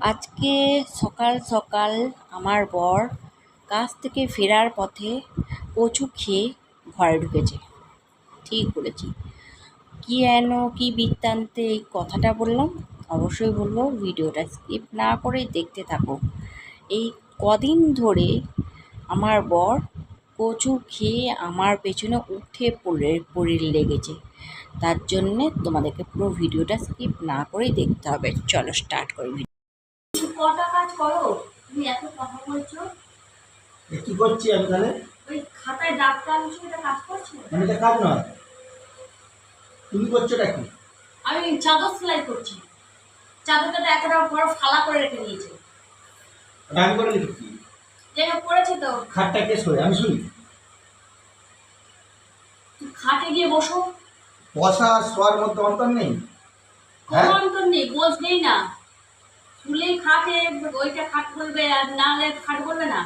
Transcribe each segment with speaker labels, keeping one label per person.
Speaker 1: আজকে সকাল সকাল আমার বর কাজ থেকে ফেরার পথে কচু খেয়ে ঘরে ঢুকেছে। ঠিক বলেছি। কী এন কী বৃত্তান্তে এই কথাটা বললাম, অবশ্যই বলব ভিডিওটা স্কিপ না করে দেখতে থাকো। এই কদিন ধরে আমার বর কচু খেয়ে আমার পেছনে উঠে পড়ে পড়ে লেগেছে। তার জন্যে তোমাদেরকে পুরো ভিডিওটা স্কিপ না করেই দেখতে হবে। চলো স্টার্ট করি।
Speaker 2: কটা কাজ করো? তুমি এত কথা বলছো।
Speaker 3: কি করছি আমি তাহলে।
Speaker 2: ওই খাতায় ডাক টান সেটা কাজ করছ?
Speaker 3: মানে এটা কাজ নয়। তুমি করছোটা কি?
Speaker 2: আমি চাদর সেলাই করছি। চাদরটা একটা বড় ফালা করে রেখে দিয়েছে।
Speaker 3: ওটা আমি করে লিখছি
Speaker 2: যেটা পড়েছে তো।
Speaker 3: খাটটা কে শোয় আমি শুনি।
Speaker 2: খাটে গিয়ে বসো।
Speaker 3: বসা শোয়ার মধ্যে অন্তর নেই।
Speaker 2: কোনো
Speaker 3: হ্যাঁ?
Speaker 2: অন্তর নেই গোজ নেই না। শুলেই খাটে ওইটা খাট বলবে আর না খাট বলবে না।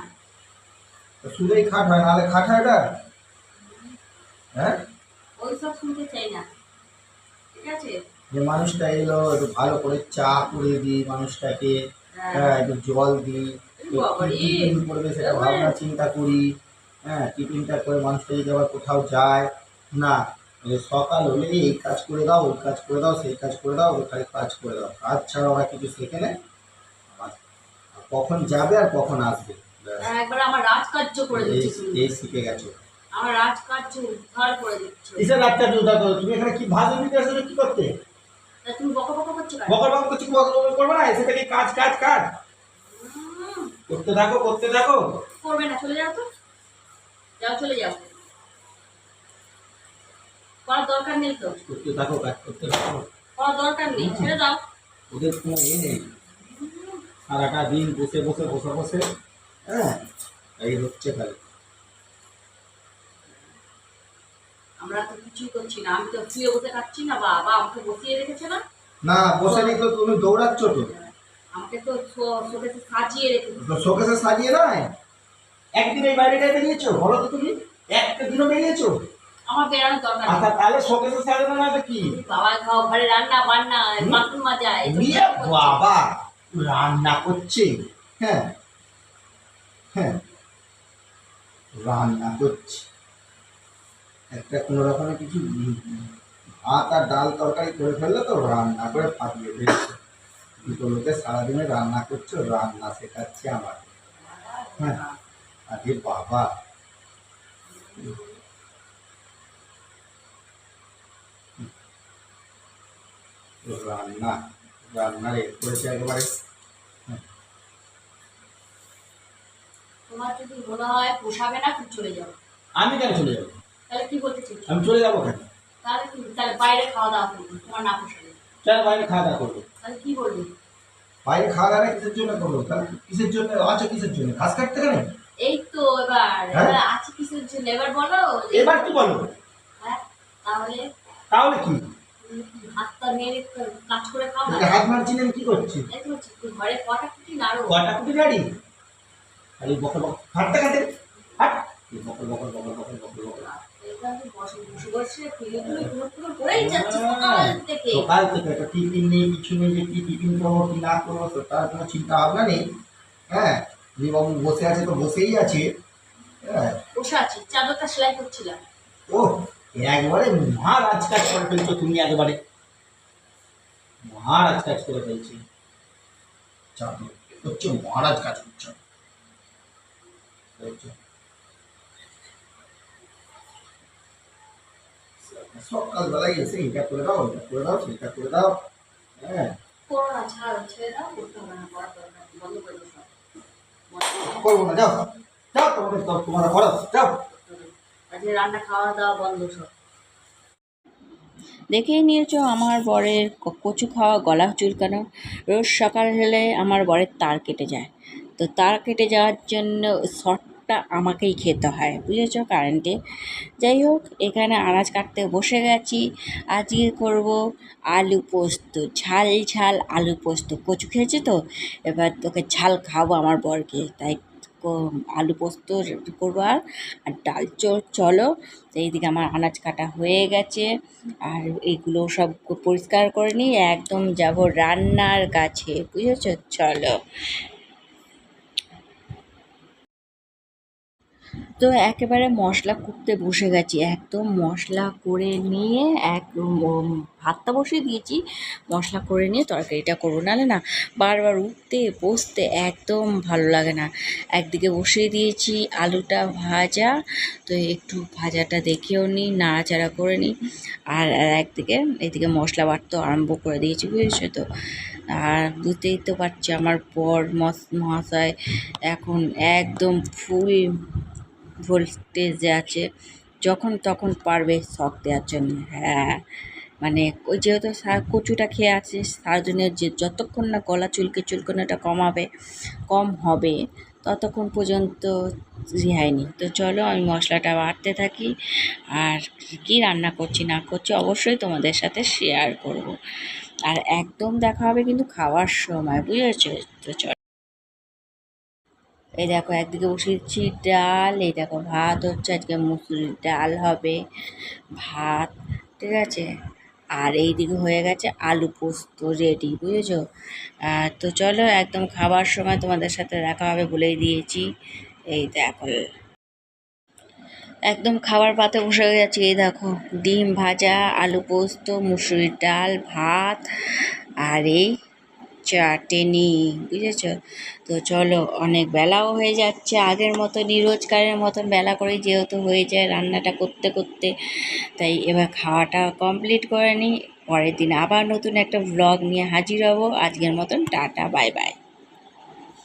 Speaker 3: তো খাট হয় নাহলে খাট হয় এটা? হ্যাঁ?
Speaker 2: ওইসব শুনতে চাই না। ঠিক আছে?
Speaker 3: যে মানুষটা এলো একটু ভালো করে চা করে দিই মানুষটাকে
Speaker 2: হ্যাঁ।
Speaker 3: হ্যাঁ একটু জল দিই টিফিন করবে সেটা ভাবনা চিন্তা করি হ্যাঁ টিফিনটা করে মানুষটা যদি আবার কোথাও যায় না ওই সকাল হলে এই কাজ করে দাও ওই কাজ করে দাও সেই কাজ করে দাও ওই খালি কাজ করে দাও। কাজ ছাড়া ওরা কিছু শেখে নেয় কখন যাবে আর কখন আসবে।
Speaker 2: একবার আমার রাজকার্য করে
Speaker 3: এই
Speaker 2: দিচ্ছি
Speaker 3: এই শিখে গেছো।
Speaker 2: আমার রাজকার্য উদ্ধার করে দিচ্ছ।
Speaker 3: কিসের রাতটা জোদা করো? তুমি এখানে কি ভাজন দিতে আসলে কি করতে?
Speaker 2: তুমি করছ
Speaker 3: বকর করবে না? সেটা কি কাজ কাজ কাজ। করতে থাকো করতে থাকো।
Speaker 2: করবে না চলে যাও তো। যাও চলে যাও। করার দরকার নেই তো।
Speaker 3: করতে থাকো কাজ করতে থাকো
Speaker 2: করার দরকার নেই ছেড়ে দাও।
Speaker 3: ওদের কোনো এ নেই। সারাটা দিন বসে বসে বসে বসে হ্যাঁ এই হচ্ছে খালি।
Speaker 2: আমরা তো কিছুই করছি না আমি তো শুয়ে বসে খাচ্ছি না বাবা আমাকে বসিয়ে রেখেছে না?
Speaker 3: না বসে নেই তো তুমি দৌড়াচ্ছ তো।
Speaker 2: আমাকে তো সাজিয়ে রেখেছে।
Speaker 3: শোকেসে সাজিয়ে নয় একদিন এই বাইরেটায় বেরিয়েছো বলো তো তুমি একটা দিনও বেরিয়েছো?
Speaker 2: আমার বেড়ানোর দরকার
Speaker 3: আচ্ছা তাহলে শোকেসে সাজানো না কি?
Speaker 2: বাবা খাও ঘরে রান্না বান্না বাথরুম মাজা
Speaker 3: নিয়ে বাবা রান্না করছে? হ্যাঁ হ্যাঁ রান্না করছে। একটা কোনো রকমের কিছু ভাত আর ডাল তরকারি করে ফেললে তো রান্না করে ফাটিয়ে ফেলছে। দুটো লোকে সারাদিনে রান্না করছে রান্না শেখাচ্ছে আমার হ্যাঁ আরে বাবা। রান্না রান্নার এ করেছে একেবারে।
Speaker 2: তোমার যদি মনে হয় পোষাবে না তুমি চলে যাও।
Speaker 3: আমি কেন চলে যাব?
Speaker 2: তাহলে কি বলতে চাইছো?
Speaker 3: আমি চলে যাব কেন?
Speaker 2: তাহলে কি তাহলে বাইরে খাওয়া দাওয়া করবে তোমার না পোষাবে
Speaker 3: কেন বাইরে খাওয়া দাওয়া করব?
Speaker 2: তাহলে কি বলবে?
Speaker 3: বাইরে খাওয়া দাওয়া কিসের জন্য করব? তাহলে কিসের জন্য আছো কিসের জন্য? ঘাস কাটতে গেলে
Speaker 2: এই তো এবার
Speaker 3: হ্যাঁ?
Speaker 2: আছে কিসের জন্য? এবার বলো
Speaker 3: এবার কি বলো।
Speaker 2: হ্যাঁ তাহলে?
Speaker 3: তাহলে কি?
Speaker 2: হাতটা মেরে কাজ করে খাও না
Speaker 3: হাত মারছি কি করছি?
Speaker 2: ঘরে কটা কুটি নাড়ো?
Speaker 3: কটা কুটি গাড়ি খালি বকর বকর হাঁটতে খাতে হাট। এই বকর বকর বকর বকর বকর বকর।
Speaker 2: সকাল থেকে।
Speaker 3: একটা টিফিন নেই কিছু নেই যে কি টিফিন করব কি না করব তো তার কোনো চিন্তা ভাবনা নেই। হ্যাঁ বাবু বসে আছে তো বসেই আছে। হ্যাঁ।
Speaker 2: বসে আছি চাদরটা সেলাই করছিলাম।
Speaker 3: ও একবারে মহারাজ কাজ করে ফেলছো তুমি একেবারে। মহারাজ কাজ করে ফেলছি। চাকরি হচ্ছে মহারাজ কাজ করছ? সকালবেলায় এসে এটা করে দাও এটা করে দাও সেটা করে দাও। হ্যাঁ। করব না যাও। যাও তোমাদের তোমার করো যাও।
Speaker 2: আজকে রান্না খাওয়া দাওয়া বন্ধ সব।
Speaker 1: দেখেই নিয়েছো আমার বরের কচু খাওয়া, গলা চুলকানো। রোজ সকাল হলে আমার বরের তার কেটে যায়। তো তার কেটে যাওয়ার জন্য শর্টটা আমাকেই খেতে হয়, বুঝেছ কারেন্টে? যাই হোক, এখানে আনাজ কাটতে বসে গেছি। আজকে করব আলু পোস্ত, ঝাল ঝাল আলু পোস্ত। কচু খেয়েছে তো? এবার তোকে ঝাল খাব আমার বরকে, তাই আলু পোস্ত করব আর আর ডাল চোর চলো। তো এইদিকে আমার আনাজ কাটা হয়ে গেছে। আর এইগুলো সব পরিষ্কার করে নিই একদম যাব রান্নার কাছে, বুঝেছ? চলো। তো একেবারে মশলা করতে বসে গেছি। একদম মশলা করে নিয়ে এক ভাতটা বসিয়ে দিয়েছি। মশলা করে নিয়ে তরকারিটা করব। নাহলে না, বারবার উঠতে, বসতে একদম ভালো লাগে না। একদিকে বসিয়ে দিয়েছি আলুটা ভাজা, তো একটু ভাজাটা দেখেও নিই, নাড়াচাড়া করে নিই। আর একদিকে, এদিকে মশলা বাটতে আরম্ভ করে দিয়েছি, বুঝেছ তো? আর বুঝতেই তো পারছি আমার মস মহাশয় এখন একদম ফুল ভোল্টেজে আছে, যখন তখন পারবে শখ দেওয়ার জন্য। হ্যাঁ মানে ওই যেহেতু কচুটা খেয়ে আছে তার জন্য যে যতক্ষণ না গলা চুলকে চুলকোনাটা কমাবে, কম হবে, ততক্ষণ পর্যন্ত রেহাই নেই। তো চলো, আমি মশলাটা বাটতে থাকি। আর কী রান্না করছি, না করছি, অবশ্যই তোমাদের সাথে শেয়ার করব। আর একদম দেখা হবে কিন্তু খাওয়ার সময়, বুঝেছ? তো চলো। এই দেখো, একদিকে বসিয়েছি ডাল, এই দেখো ভাত হচ্ছে, আজকে মুসুরির ডাল হবে, ভাত, ঠিক আছে? আর এই দিকে হয়ে গেছে আলু পোস্ত রেডি বুঝেছ? তো চলো, একদম খাবার সময় তোমাদের সাথে দেখা হবে বলেই দিয়েছি। এই দেখো, একদম খাবার পাতে বসে গেছি, এই দেখো, ডিম ভাজা, আলু পোস্ত, মুসুরির ডাল, ভাত, আর এই চাটেনি বুঝেছ? তো চলো, অনেক বেলাও হয়ে যাচ্ছে, আগের মতনই রোজকারের মতন বেলা করেই যেহেতু হয়ে যায় রান্নাটা করতে করতে। তাই এবার খাওয়াটা কমপ্লিট করে নিই, পরের দিন আবার নতুন একটা ব্লগ নিয়ে হাজির হব। আজকের মতন টাটা বাই বাই